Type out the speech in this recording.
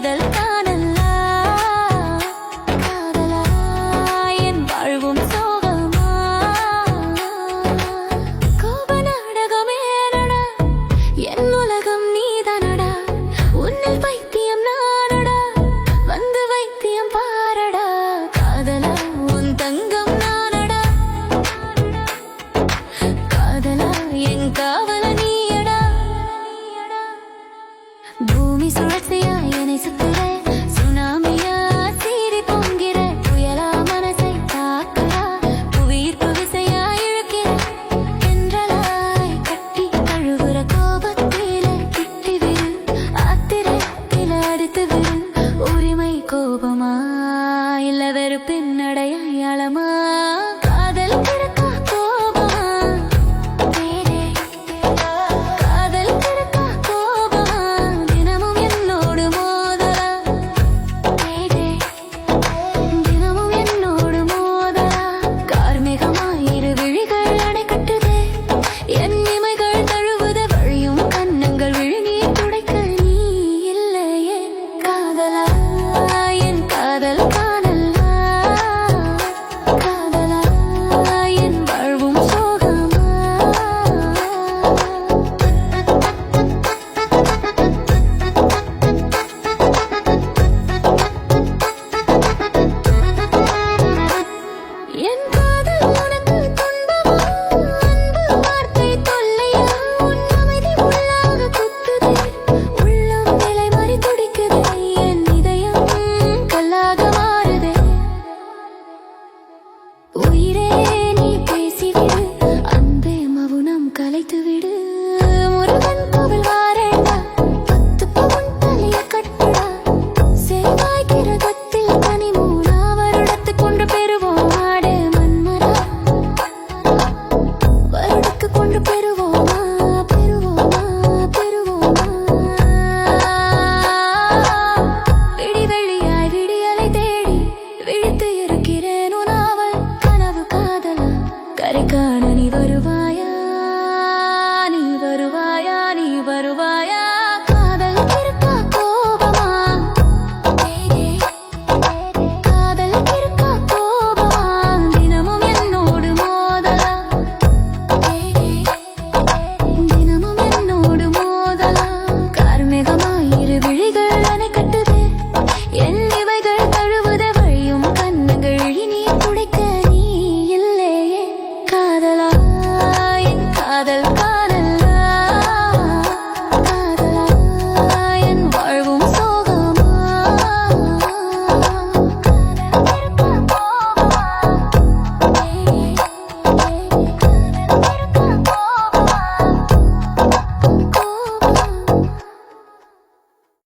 காதல் காணலா? காதலா? என் வாழ்வும் சோகமா? கோப நாடகமேனடா என் உலகம் நீதானடா? உன்னில் பைத்தியம் நானடா? வந்து வைத்தியம் பாரடா. காதலா உன் தங்கம் நானடா. காதலா என் காவல நீயடா. பூமி சுழற்சியா? கிடைத்தது உரிமை கோபமா இல்ல வெறுப்பின் கரை காண நீ வருவாய்